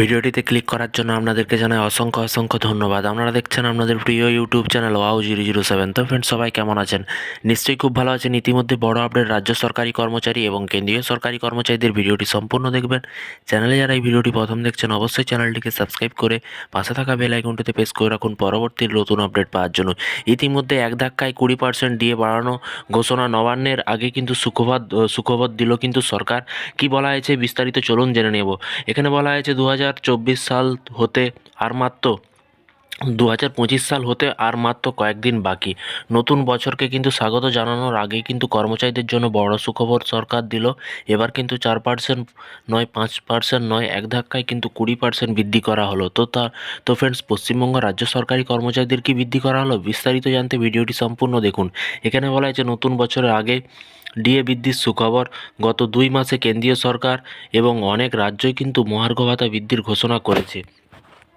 ভিডিওটিতে ক্লিক করার জন্য আপনাদেরকে জানাই অসংখ্য অসংখ্য ধন্যবাদ। আপনারা দেখছেন আপনাদের প্রিয় YouTube channel wow zero zero seven তো ফ্রেন্ডস সবাই কেমন আছেন? নিশ্চয়ই খুব ভালো আছেন। ইতিমধ্যে বড় আপডেট রাজ্য সরকারি কর্মচারী এবং কেন্দ্রীয় সরকারি কর্মচারীদের ভিডিওটি সম্পূর্ণ দেখবেন। চ্যানেলে যারা এই ভিডিওটি প্রথম দেখছেন, অবশ্যই চ্যানেলটিকে সাবস্ক্রাইব করে পাশে থাকা বেল আইকনটিতে প্রেস করে রাখুন পরবর্তী নতুন আপডেট পাওয়ার জন্য। ইতিমধ্যে এক ধাক্কায় কুড়ি পার্সেন্ট দিয়ে বাড়ানো ঘোষণা নবান্নের আগে কিন্তু সুখবর সুখবর দিল কিন্তু সরকার। কি বলা হয়েছে বিস্তারিত চলুন জেনে নেব। এখানে বলা হয়েছে দু হাজার চব্বিশ সাল হতে আর মাত্র দু হাজার পঁচিশ সাল হতে আর মাত্র কয়েকদিন বাকি। নতুন বছরকে কিন্তু স্বাগত জানানোর আগেই কিন্তু কর্মচারীদের জন্য বড় সুখবর সরকার দিল। এবার কিন্তু চার পার্সেন্ট নয়, পাঁচ পার্সেন্ট নয়, এক ধাক্কায় কিন্তু কুড়ি পার্সেন্ট বৃদ্ধি করা হলো। তো তা, তো ফ্রেন্ডস পশ্চিমবঙ্গ রাজ্য সরকারি কর্মচারীদের কি বৃদ্ধি করা হলো? বিস্তারিত জানতে ভিডিওটি সম্পূর্ণ দেখুন। এখানে বলা হয়েছে, নতুন বছরের আগে ডিএ বৃদ্ধির সুখবর, গত দুই মাসে কেন্দ্রীয় সরকার এবং অনেক রাজ্যই কিন্তু মহার্ঘ ভাতা বৃদ্ধির ঘোষণা করেছে।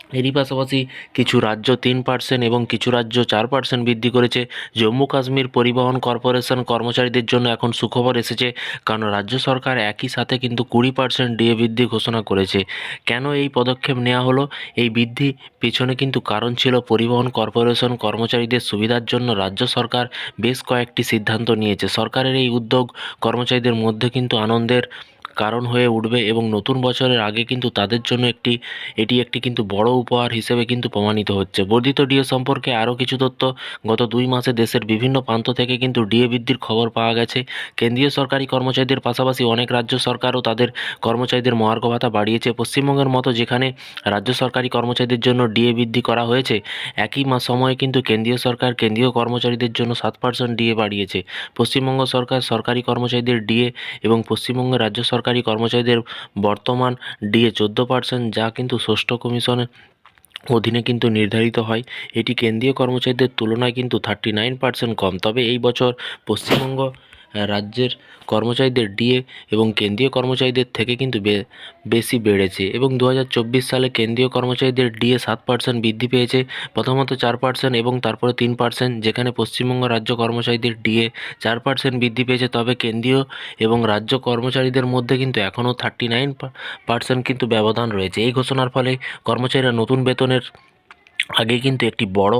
এরই পাশাপাশি কিছু রাজ্য তিন পার্সেন্ট এবং কিছু রাজ্য চার পার্সেন্ট বৃদ্ধি করেছে। জম্মু কাশ্মীর পরিবহন কর্পোরেশন কর্মচারীদের জন্য এখন সুখবর এসেছে, কারণ রাজ্য সরকার একই সাথে কিন্তু কুড়ি পার্সেন্ট ডিএ বৃদ্ধি ঘোষণা করেছে। কেন এই পদক্ষেপ নেওয়া হলো? এই বৃদ্ধি পেছনে কিন্তু কারণ ছিল পরিবহন কর্পোরেশন কর্মচারীদের সুবিধার জন্য রাজ্য সরকার বেশ কয়েকটি সিদ্ধান্ত নিয়েছে। সরকারের এই উদ্যোগ কর্মচারীদের মধ্যে কিন্তু আনন্দের কারণ হয়ে উঠবে এবং নতুন বছরের আগে কিন্তু তাদের জন্য একটি, এটি একটি কিন্তু বড় উপহার হিসেবে কিন্তু প্রমাণিত হচ্ছে। বর্ধিত ডিএ সম্পর্কে আরও কিছু তথ্য, গত দুই মাসে দেশের বিভিন্ন প্রান্ত থেকে কিন্তু ডিএ বৃদ্ধির খবর পাওয়া গেছে। কেন্দ্রীয় সরকারি কর্মচারীদের পাশাপাশি অনেক রাজ্য সরকারও তাদের কর্মচারীদের মহার্ঘ ভাতা বাড়িয়েছে। পশ্চিমবঙ্গের মতো যেখানে রাজ্য সরকারি কর্মচারীদের জন্য ডিএ বৃদ্ধি করা হয়েছে, একই মাস সময়ে কিন্তু কেন্দ্রীয় সরকার কেন্দ্রীয় কর্মচারীদের জন্য সাত পার্সেন্ট ডিএ বাড়িয়েছে। পশ্চিমবঙ্গ সরকার সরকারি কর্মচারীদের ডিএ এবং পশ্চিমবঙ্গের রাজ্য সরকারি কর্মচারীদের বর্তমান ডিএ চোদ্দ পার্সেন্ট যা কিন্তু ষষ্ঠ কমিশনের অধীনে কিন্তু নির্ধারিত হয়। এটি কেন্দ্রীয় কর্মচারীদের তুলনায় কিন্তু থার্টি নাইন পার্সেন্ট কম। তবে এই বছর পশ্চিমবঙ্গ রাজ্যের কর্মচারীদের ডিএ এবং কেন্দ্রীয় কর্মচারীদের থেকে কিন্তু বেশি বেড়েছে এবং দু হাজার চব্বিশ সালে কেন্দ্রীয় কর্মচারীদের ডিএ সাত পার্সেন্ট বৃদ্ধি পেয়েছে, প্রথমত চার পার্সেন্ট এবং তারপরে তিন পার্সেন্ট যেখানে পশ্চিমবঙ্গ রাজ্য কর্মচারীদের ডিএ চার পার্সেন্ট বৃদ্ধি পেয়েছে, তবে কেন্দ্রীয় এবং রাজ্য কর্মচারীদের মধ্যে কিন্তু এখনও থার্টি নাইন পার্সেন্ট কিন্তু ব্যবধান রয়েছে। এই ঘোষণার ফলে কর্মচারীরা নতুন বেতনের আগে কিন্তু একটি বড়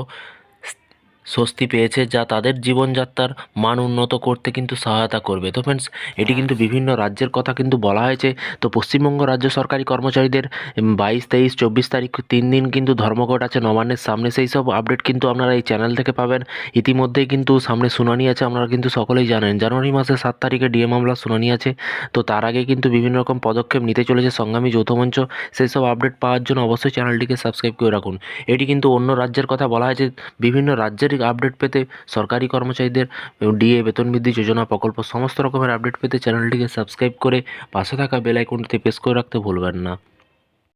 স্বস্তি পেয়েছে যা তাদের জীবনযাত্রার মান উন্নত করতে কিন্তু সহায়তা করবে। তো ফ্রেন্ডস এটি কিন্তু বিভিন্ন রাজ্যের কথা কিন্তু বলা হয়েছে। তো পশ্চিমবঙ্গ রাজ্য সরকারি কর্মচারীদের বাইশ, তেইশ, চব্বিশ তারিখ তিন দিন কিন্তু ধর্মঘট আছে, নবান্নের সামনে। সেই সব আপডেট কিন্তু আপনারা এই চ্যানেল থেকে পাবেন। ইতিমধ্যেই কিন্তু সামনে শুনানি আছে, আপনারা কিন্তু সকলেই জানেন। জানুয়ারি মাসের সাত তারিখে ডিএ মামলার শুনানি আছে। তো তার আগে কিন্তু বিভিন্ন রকম পদক্ষেপ নিতে চলেছে সংগ্রামী যৌথ মঞ্চ। সেই সব আপডেট পাওয়ার জন্য অবশ্যই চ্যানেলটিকে সাবস্ক্রাইব করে রাখুন। এটি কিন্তু অন্য রাজ্যের কথা বলা হয়েছে। বিভিন্ন রাজ্যের আপডেট পেতে সরকারি কর্মচারীদের ডিএ বেতন বৃদ্ধি যোজনা, প্রকল্প, সমস্ত রকমের আপডেট পেতে চ্যানেলটিকে সাবস্ক্রাইব করে পাশে থাকা বেল আইকনটিতে প্রেস করে রাখতে ভুলবেন না।